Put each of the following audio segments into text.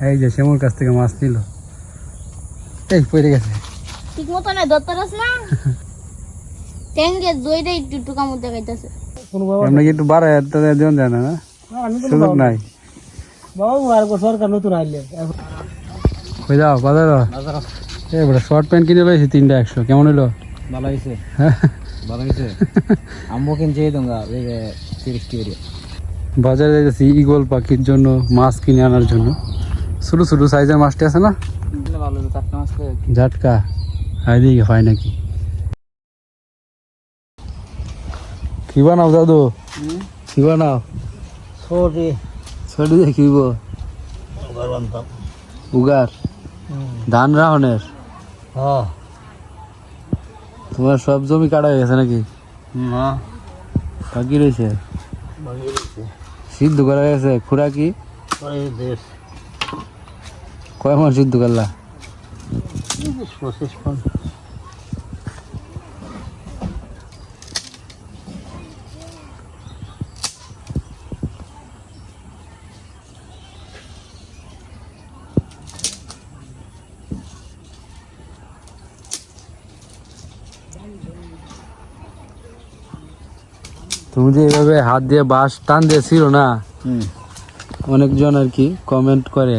এই যে শ্যামুর কাছ থেকে মাছ নিল। এই পড়ে গেছে। ঠিক মতো না ধরতে পারছ না দইটা একটু একটু বাড়ায় তাদের দেওয়া যায় না? না সুযোগ নাই। বাবু আর সরকার নতুন আইলে। কই যাও বাজার এই বড় শর্ট প্যান্ট কিনে লইছি তিনটা একশো। কেমন হলো ভালো হয়েছে হ্যাঁ ভালো হয়েছে আম্মু কিনছে তোমরা তিরিশ বাজারে যাইতেছি ইগল পাখির জন্য মাছ কিনে আনার জন্য। ছোটো ছোটো সাইজের মাছটি আছে না? ঝাটকা। হাই দিকে হয় নাকি? কি বানাও দাদু? কি বানাও? সরি ছোট দিয়ে কি উগার ধান রাহনের? হ্যাঁ। তোমার সব জমি কাটা হয়ে গেছে নাকি? না। বাকি রয়েছে? সিদ্ধ করা গেছে? খুরা কি? দেশ। কয় মাস সিদ্ধ করলা? তুমি যে এইভাবে হাত দিয়ে বাঁশ টান দিয়েছিল না? অনেকজন আর কি কমেন্ট করে।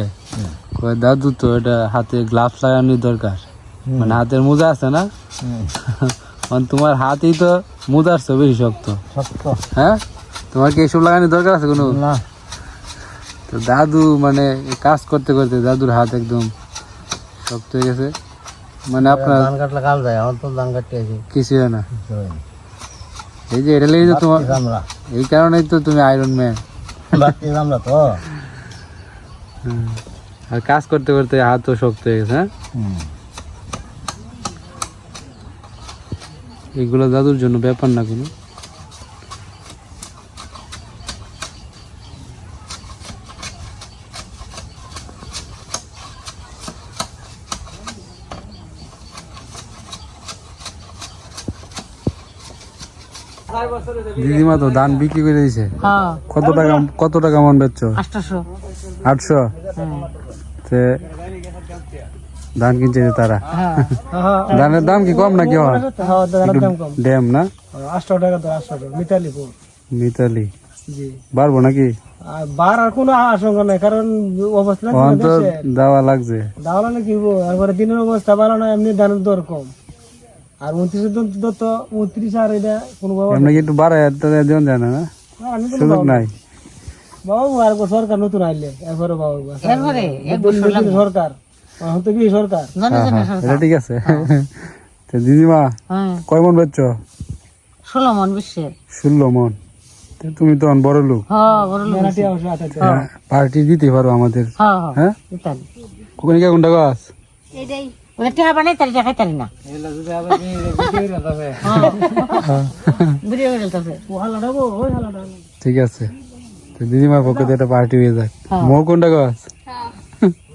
দাদু তো এটা হাতে গ্লাভস লাগানোর দরকার। মানে হাতের মোজা আছে না? মানে তোমার হাতই তো মোজার চেয়ে বেশি শক্ত। হ্যাঁ? তোমার কি এসব লাগানোর দরকার আছে কোনো? না। তো দাদু মানে কাজ করতে করতে দাদুর হাত একদম শক্ত হয়ে গেছে। মানে আপনার ধান কাটলে কাল যায় আমার তো ধান কাটতে আছে কিছু হয় না। এই যে এটা লেগে তোমার এই কারণেই তো তুমি আয়রন ম্যান আমরা তো। আর কাজ করতে করতে হাতও শক্ত হয়ে গেছে হ্যাঁ? এগুলো দাদুর জন্য ব্যাপার না কোনো। দিদিমা তো ধান বিক্রি করে দিছে হ্যাঁ। কত টাকা কত টাকা মন বেচছো? আটশো। আটশো? ধান কিনছে যে তারা? হ্যাঁ। ধানের দাম কি কম নাকি ড্যাম না? আটশো টাকা তো আটশো টাকা। মিতালি পারব নাকি? কোনো আশঙ্কা নাই কারণ অবস্থা দেওয়া লাগছে। দাওলা না কি দিনের অবস্থা ভালো না এমনি ধানের দর কম। আর উনত্রিশ তো উনত্রিশ আর এটা কোনো বাবা এমনি একটু বাড়ায় দেওয়া যায় না সুযোগ নাই। বাবু আর সরকার নতুন আইলে। একবারে? বাবু এরপরে সরকার। এখন তো কি সরকার? হ্যাঁ, হ্যাঁ, এটা ঠিক আছে। দিদিমা কয় মন বেচছো? ষোলো মন বিশ্বের ষোলো মন। তুমি তো বড় লোক। হ্যাঁ পার্টি দিতে পারো আমাদের। হ্যাঁ? হ্যাঁ। হ্যাঁ কোন কে কোনটা গাছ ঠিক আছে। দিদিমার পক্ষে তো একটা পার্টি হয়ে যাক হ্যাঁ। মো কোনটা গাছ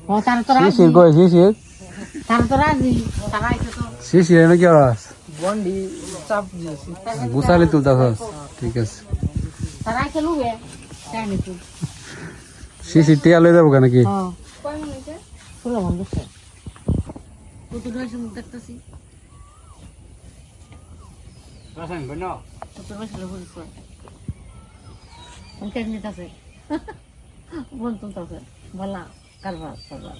ও তারা তো রাজি। শিশির কয় শিশির? তারা তো রাজি। তারা আইসে তো। শিশির এনে কি গাছ বন্ডি চাপ দিয়েছি। গুছালি তুলতাছস ঠিক আছে। শিশির টিয়া লয়ে যাব হ্যাঁ। রয়েছে মুখ দেখতেছি? নিতেছে। বোন তুলতেছে। বলা কারবার কারবার।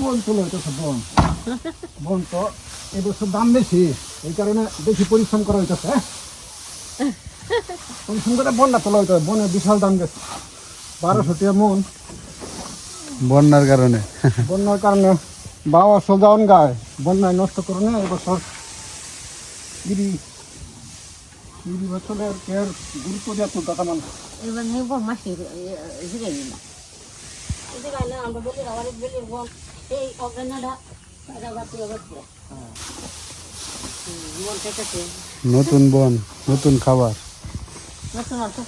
বন তুলো হইতেছে বন। বন তো এবছর দাম বেশি এই কারণে বেশি পরিশ্রম করা হইতেছে হ্যাঁ? পরিশ্রম করে বন্যা তোলা হইতে বনের বিশাল দাম গেছে বারোশো টাকা মন। বন্যার কারণে। বন্যার কারণে বাবা সোজাউন গায়। বন্যায় নষ্ট করে না এবছর গুরুত্ব দেওয়া তো দাদা মানুষ এবার নেব মাসি আমরা বলি আবার বল এই নতুন বন নতুন খাবার। তো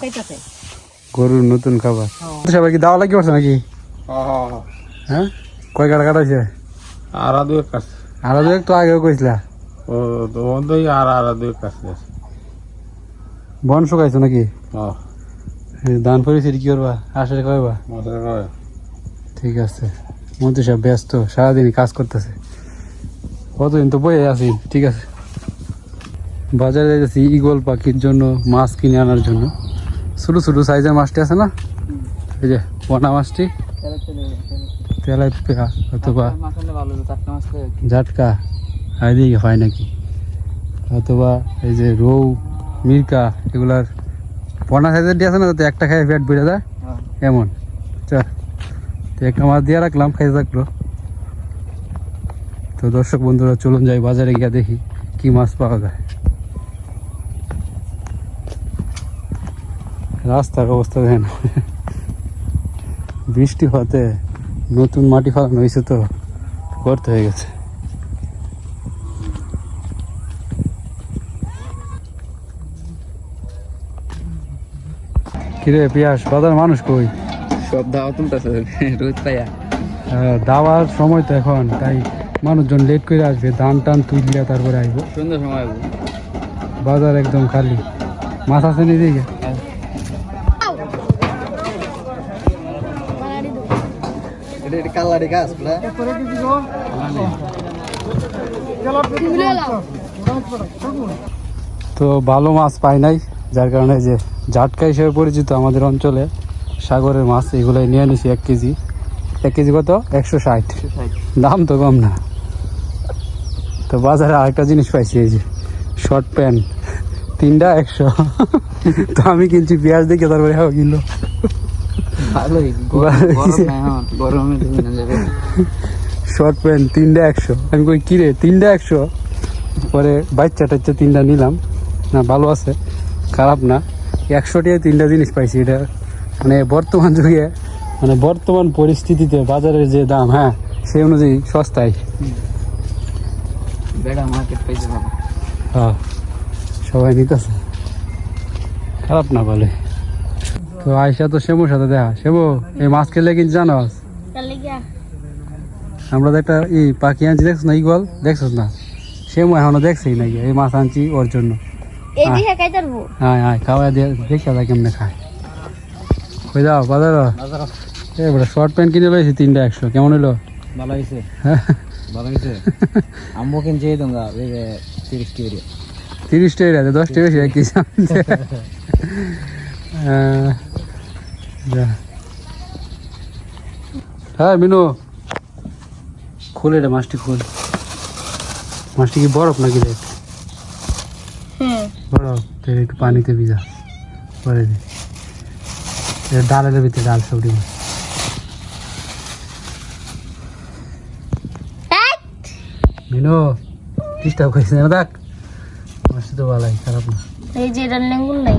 গরুর নতুন খাবার। সবাই কি দাওয়া লাগি পারছে নাকি? হ্যাঁ? কয় কাটা কাটা হয়েছে আর আদু এক কাছে আরও দু একটু আগেও কইছিলা। ও তো বন্ধই আর আর এক কাছে বন শুকাইছো নাকি? হ্যাঁ ধান পরিছি কি করবা? আসলে কয়বা? ঠিক আছে। মন্ত্রী সাহেব ব্যস্ত সারাদিনই কাজ করতেছে। কতদিন তো বয়ে আছি ঠিক আছে। বাজারে যাইতেছি ইগল পাখির জন্য মাছ কিনে আনার জন্য। ছোটো ছোটো সাইজের মাছটি আছে না? এই যে পোনা মাছটি। তেলাপিয়া অথবা ঝাটকা। হাইদিকে হয় নাকি? অথবা এই যে রৌ মির্কা এগুলার পনা সাইজের দিয়ে আছে না যাতে একটা খাই পেট বেড়ে যায়? হ্যাঁ। এমন। তো একটা মাছ দিয়ে রাখলাম খাইতে থাকল। তো দর্শক বন্ধুরা চলুন যাই বাজারে গিয়ে দেখি কি মাছ পাওয়া যায়। রাস্তার অবস্থা দেখেন। বৃষ্টি হতে নতুন মাটি ফালানো হয়েছে তো করতে হয়ে গেছে। কিরে পিয়াস বাজার মানুষ কই? সব দাওয়া তুলতেছে রোজ পাইয়া। হ্যাঁ, দাওয়ার সময় তো এখন তাই মানুষজন লেট করে আসবে ধান টান তুললে তারপরে আসব সুন্দর সময় হবে বাজার একদম খালি। মাছ আছে নি এটা কালারি গাছ তো ভালো মাছ পাই নাই যার কারণে যে জাটকা হিসেবে পরিচিত আমাদের অঞ্চলে সাগরের মাছ এগুলাই নিয়ে নিছি এক কেজি। এক কেজি কত? একশো ষাট। দাম তো কম না। তো বাজারে আরেকটা জিনিস পাইছি এই যে শর্ট প্যান্ট। তিনটা একশো। তো আমি কিনছি পেঁয়াজ দেখে তারপরে হ্যাঁ কিনলো। শর্ট প্যান্ট তিনটা একশো। আমি কই কিরে তিনটা একশো? পরে বাচ্চা টাচ্চা তিনটা নিলাম। না ভালো আছে খারাপ না। একশো টাকায় তিনটা জিনিস পাইছি এটা। মানে বর্তমান যুগে মানে বর্তমান পরিস্থিতিতে বাজারের যে দাম হ্যাঁ সেই অনুযায়ী সস্তায়। বেড়া মার্কেট পাইছে হ্যাঁ সবাই নিতেছে। খারাপ না বলে। তো আয়সা তো শেমুর সাথে দেখা। শেমু এই মাছ খেলে কিন্তু জানো আমরা তো একটা এই পাখি আনছি দেখছ না? ইগল দেখছ না? শেমু এখনও দেখছি নাকি এই মাছ আনছি ওর জন্য। এই দিকে খাই তারবো হ্যাঁ হ্যাঁ খাওয়া দিয়ে দেখে কেমনে খায়। কই যাও বাজার? এবারে শর্ট প্যান্ট কিনে লইছি তিনটা একশো। কেমন ভালো হয়েছে হ্যাঁ। ভালো হয়েছে আম্মু কিনছে তোমরা তিরিশ টিভি তিরিশ টাকা আছে দশ টাকা বেশি এক কেজি আনছে। আহ, যা। হ্যাঁ মিনু। খুলে রে মাছটি খুল। মাছটি কি বরফ নাকি দেখ হুম। তাহলে একটু পানিতে ভিজা। দি। ডালের ভিতরে ডাল সবজি মাছ মিনু ডিস্টার্ব করিস না দেখ। তো ভালোই খারাপ না। এই যে এটার লেঙ্গুল নাই।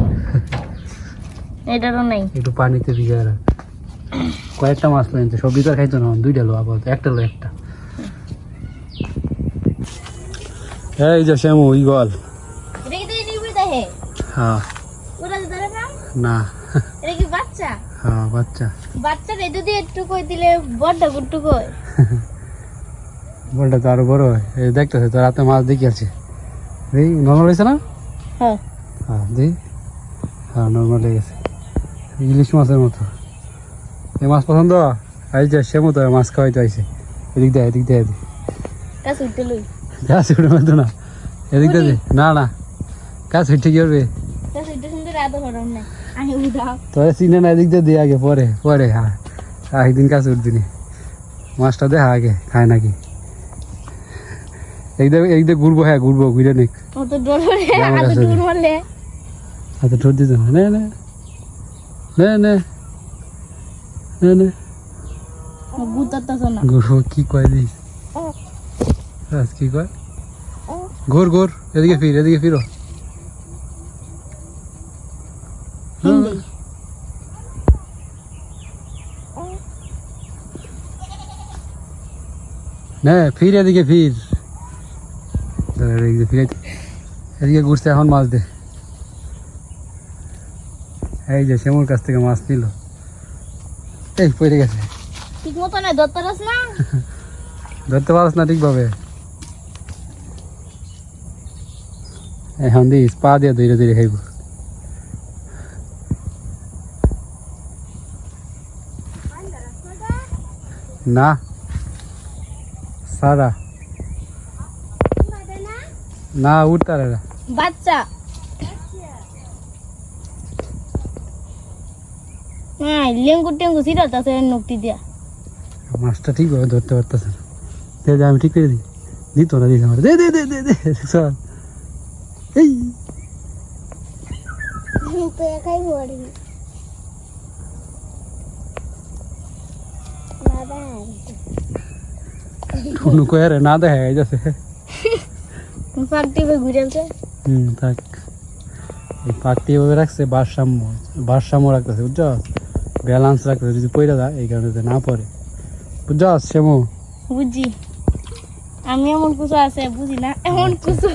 এটারও নাই। একটু পানিতে ভিজায় রাখ। কয়েকটা মাছ পেয়েছে সবজি তো খাইতো না দুইটা লো আপাতত একটা লো একটা। এই যে শ্যামু ইগল হ্যাঁ। না না। এটা কি বাচ্চা? হ্যাঁ বাচ্চা। বাচ্চা রে যদি একটু কই দিলে বড্ড গুট্টু কই? বলটা তো আরও বড় হয়। এই দেখতেছে তো রাতে মাছ দেখি আছে। এই নর্মাল হয়েছে না? হ্যাঁ। হ্যাঁ দি হ্যাঁ নর্মাল হয়ে গেছে। ইলিশ মাছের মতো। এই মাছ পছন্দ? এই যে শ্যামু তো মাছ খাওয়াইতে আইছে। এদিক দেয় এদিক দেয় এদিক। কাছে উঠতে লই। গাছ উঠে না। এদিক দিয়ে দে। না না। গাছ উঠে কি করবে? তোরে চিনে না এদিক দিয়ে দিয়ে আগে পরে পরে হ্যাঁ একদিন উঠবিনি মাছটা দেখা আগে খায় নাকি। একদিন একদিন ঘুরবো হ্যাঁ ঘুরবো ঘুরে নিক। হাতে ঠোঁট দিত না নে। নে নে। কি কয় দিস? কি কয়? ঘুর ঘুর এদিকে ফির এদিকে ফিরো। না ফির এদিকে ফির। ফিরে এদিকে ঘুরছে এখন মাছ দে। এই যে শ্যামুর কাছ থেকে মাছ নিল। এই পড়ে গেছে। ধরতে পারস না? ধরতে পারস না ঠিকভাবে। এখন দিস পা দিয়ে ধীরে ধীরে খাইব। না। সারা। না উঠতারে না। বাচ্চা। হ্যাঁ লেঙ্গু টেঙ্গু আছে দিয়া। মাছটা ঠিকভাবে ধরতে পারতেছে না। দে দে আমি ঠিক করে দিই। দিত না দিস আমার দে দে দে দে দে চল। এই। কোনো না দেখা ভাই ঘুরে আছে হুম থাক। এই এভাবে রাখছে ভারসাম্য ভারসাম্য রাখতেছে বুঝছ? ব্যালেন্স রাখতেছে যদি পড়ে যায় এই কারণে না পড়ে। বুঝছ শ্যামু? বুঝি। আমি এমন কিছু আছে বুঝি না এমন কিছু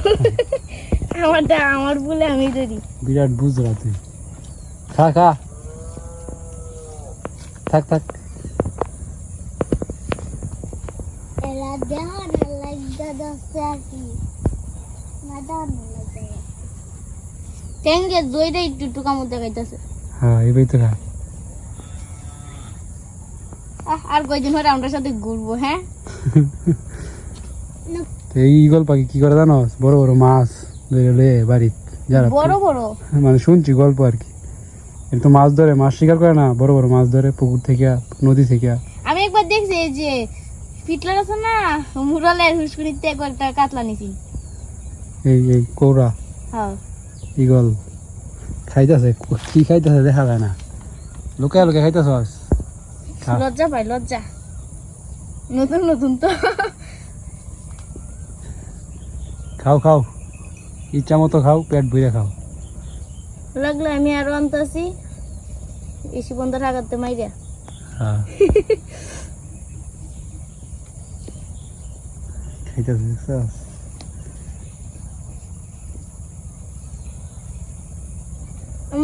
আমারটা আমার বলে আমি ধরি। বিরাট বুঝরা তুই। খা খা থাক থাক। দইটা একটু একটু কামড় দেখাইতেছে। হ্যাঁ এবার তো খা। আহ, আর কয়দিন পরে আমরা সাথে ঘুরবো হ্যাঁ? এই ইগল পাখি কি করে জানো? বড় বড় মাছ ধরে বাড়িত যারা বড় বড়? মানে শুনছি গল্প আর কি। এর তো মাছ ধরে মাছ শিকার করে না বড় বড় মাছ ধরে পুকুর থেকে নদী থেকে। আমি একবার দেখছি যে পিটলার আছে না মুরালের হুসকুনিতে একবার কাতলা নিছি। এই এই কৌরা হ্যাঁ। ইগল খাইতেছে কি খাইতেছে দেখা যায় না। লোকে লোকে খাইতেছ। লজ্জা পাই লজ্জা। নতুন নতুন তো। খাও খাও। ইচ্ছা মতো খাও পেট ভরে খাও। লাগলে আমি আরও আনতেছি। এসি বন্ধ থাকাতে মাইরা। হ্যাঁ খাইতেছে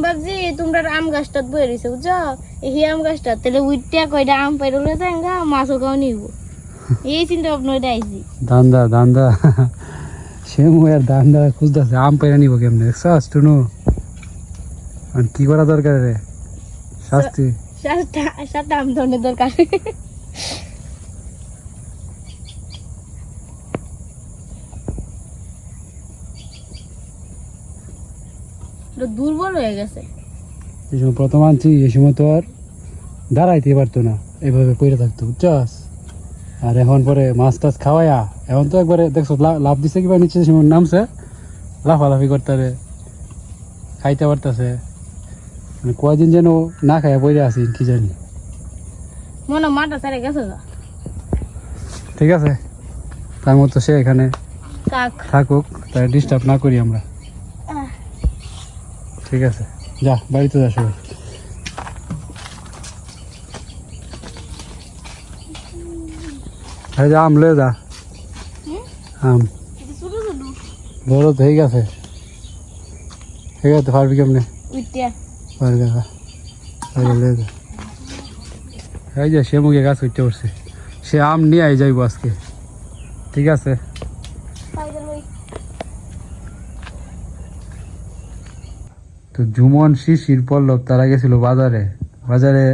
ভাবছি তোমরা আম গাছটা বয়ে রয়েছে বুঝছ? এই আম গাছটা তাহলে উইটটা কয়টা আম পাইরলে যাঙ্গা মাছও খাও নিব। এই চিন্তা ভাবনা ওইটা আইছি। দান্দা দান্দা। সেমু আর দান্দা খুঁজতেছে আম পেরে নিব কেমনে? দেখছস টুনু আর কি করা দরকার রে? শাস্তি। সাতটা সাতটা আম ধরনের দরকার। দুর্বল হয়ে গেছে। এই সময় প্রথম আনছি এই সময় তো আর দাঁড়াইতে পারতো না এইভাবে পড়ে থাকতো বুঝছস? আর এখন পরে মাছ টাছ খাওয়াইয়া এখন তো একবারে দেখছ লাভ দিছে কিবা নিচে সময় নামছে লাফালাফি করতে খাইতে পারতেছে। মানে কয়দিন যেন না খাইয়া পড়ে আছি কি জানি। মনে মাটা সারে গেছে ঠিক আছে তার মতো সে এখানে থাকুক তাই ডিস্টার্ব না করি আমরা। ঠিক আছে। যা বাড়িতে যা সবাই। হ্যাঁ যা আম লয়ে যা। আম। বড় তো হয়ে গেছে ঠিক আছে পারবি কেমনে? উইটিয়া পারবি কাকা লয়ে যা। এই যে সে মুখে গাছ উঠতে উঠছে সে আম নিয়ে আই যাইব আজকে। ঠিক আছে তো জুমন শিশির পল্লব তারা গেছিল বাজারে। বাজারে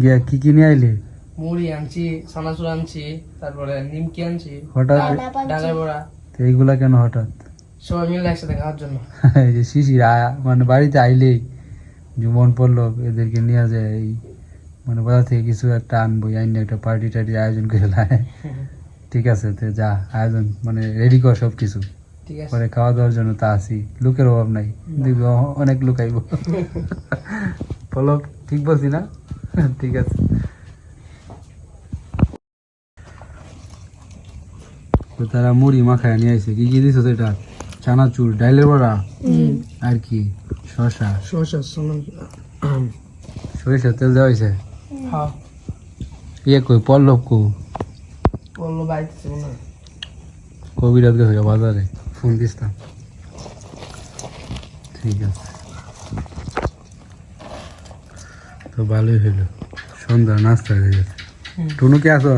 গিয়া কি কি নিয়ে আইলি? মুড়ি আনছি সানাসুর আনছি তারপরে নিমকি আনছি হঠাৎ ডালের বড়া। তো এইগুলা কেন হঠাৎ? সবাই মিলে একসাথে খাওয়ার জন্য। এই যে শিশির মানে বাড়িতে আইলেই জুমন পল্লব এদেরকে নিয়ে যায় এই মানে বাজার থেকে কিছু একটা আনব আইনে একটা পার্টি টার্টি আয়োজন করে লাই ঠিক আছে তো যা আয়োজন মানে রেডি কর সব কিছু পরে খাওয়া দাওয়ার জন্য তা আসি লোকের অভাব নাই। দেখবি অনেক লোক আইব। পল্লব ঠিক বলছি না? ঠিক আছে। তো তারা মুড়ি মাখায় নিয়ে আসে কি কি দিছ এটা চানাচুর ডাইলের বড়া আর কি? শশা শসা সোনা সরিষার তেল দেওয়া হয়েছে হ্যাঁ। ইয়ে কই পল্লব কো বলল বাইতে মনে হয়। কবিরাত গেছে বাজারে। ফোন দিতাম ঠিক আছে। তো ভালোই হইল। সন্ধ্যা নাস্তা হয়ে গেছে। টুনু কে আছো?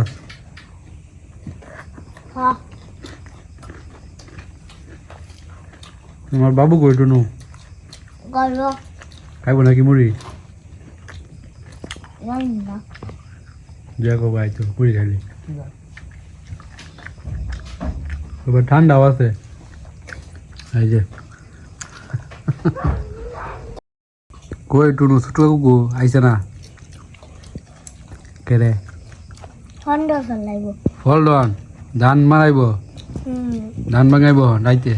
হ্যাঁ। তোমার বাবু কই টুনু? খাইবো নাকি মুড়ি? দেখো ভাই তো পুরি খালি এবার ঠান্ডাও আছে। এই যে। কই টুনু ছোট আইছে না? কেরে ফল ডন ধান মারাইব ধান ভাঙাইব রাইতে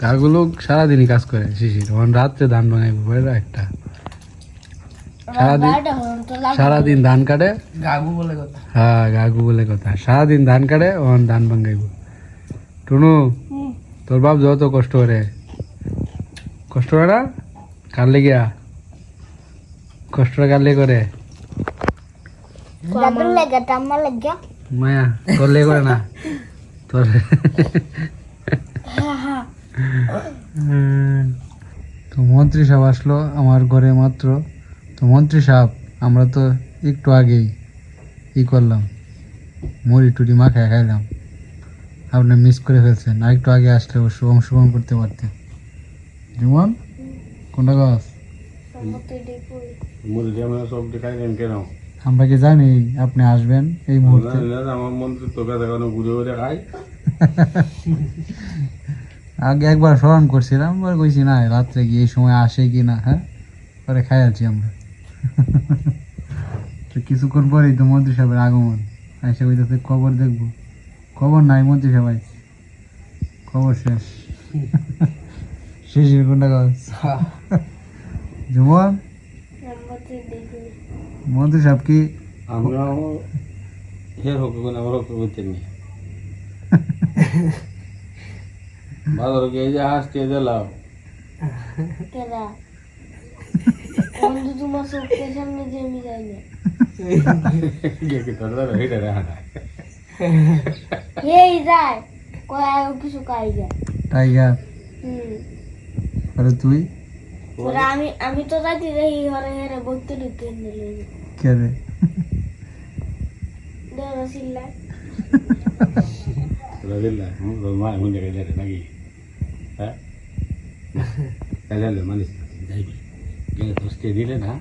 কাগুলো সারাদিনই কাজ করে শিশির তখন রাত্রে ধান ভাঙাইব বুঝলো একটা। সারাদিন সারাদিন ধান কাটে। গাগু বলে কথা। হ্যাঁ গাগু বলে কথা। সারাদিন ধান কাটে ওখান ধান ভাঙাইব টুনু। তোর বাপ যত কষ্ট করে। কষ্ট করে না? কার লেগিয়া কষ্টটা কার লেগে করে। মায়া তোর লেগে করে না। তোর তো মন্ত্রী সাহেব আসলো আমার ঘরে মাত্র। তো মন্ত্রী সাহেব আমরা তো একটু আগেই ই করলাম। মুড়ি টুড়ি মাখায় খাইলাম। আপনি মিস করে ফেলছেন। আর একটু আগে আসলে অবশ্য অংশগ্রহণ করতে পারতেন যেমন কোনটা গাছ আমরা কি জানি আপনি আসবেন এই মুহূর্তে? আমার আগে একবার স্মরণ করছিলাম এবার কইছি, না, রাত্রে কি এই সময় আসে কি না? হ্যাঁ? পরে খাই আছি আমরা। তো কিছুক্ষণ পরেই তো মন্ত্রী সাহেবের আগমন। এসে কইতেছে, খবর দেখব। খবর নাই মন্ত্রী সাহেব আইছে। খবর শেষ। শেষের কোনটা গাছ যেমন মন্ত্রী সাহেব কি? আমরা হের হোক আমার হোক করতে নি বাজার গিয়ে যে হাসতে দিলাম কেরা বন্ধু তোমার চোখের সামনে যে আমি যাই না দাদা রে এই যায় কয় কিছু কাই যায় টাইগার। হুম। আরে তুই? ওরা আমি আমি তো রাতি রহি ঘরে ঘরে বলতে ঢুকে নিলে কে রে? দেওয়া দিল্লা তোর মা এমন জায়গায় যাবে নাকি? হ্যাঁ? গেলে দিলে না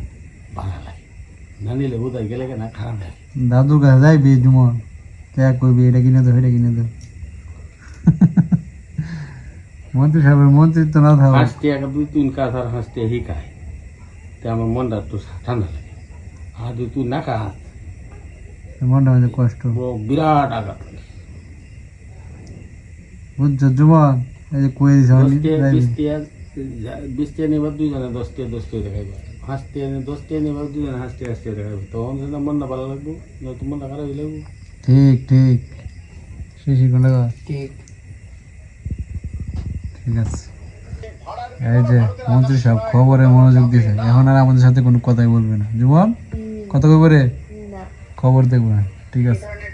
ভালো লাগে। না নিলে বোধ গেলে না খারাপ লাগে। দাদুর কাছে যাইবি জুমন কে কইবি এটা কিনে দাও এটা কিনে দাও মন্ত্রী সাহেবের মন্ত্রিত্ব না থাকো হাসতে একটা দুই তিন কাজ আর হাসতে শিকায় তে আমার মনটা একটু ঠান্ডা লাগে। আর দুই তুই না কাজ মনটা মধ্যে কষ্ট। বিরাট আঘাত। বুঝছ জুমন এই যে কয়ে দিছে আমি বিশটিয়া নেবার দুইজনে দশটিয়া দশটিয়া দেখাইবে। হাসতে দশটিয়া নেবার দুইজনে হাসতে হাসতে দেখাইবে। তখন সেটা মনটা ভালো লাগবো নয়তো মনটা খারাপ হয়ে লাগবো। ঠিক ঠিক। শেষ কোনটা ঠিক। ঠিক আছে। এই যে মন্ত্রী সাহেব খবরে মনোযোগ দিছে। এখন আর আমাদের সাথে কোনো কথাই বলবে না। যুবন কথা খবরে রে? খবর দেখব না। ঠিক আছে।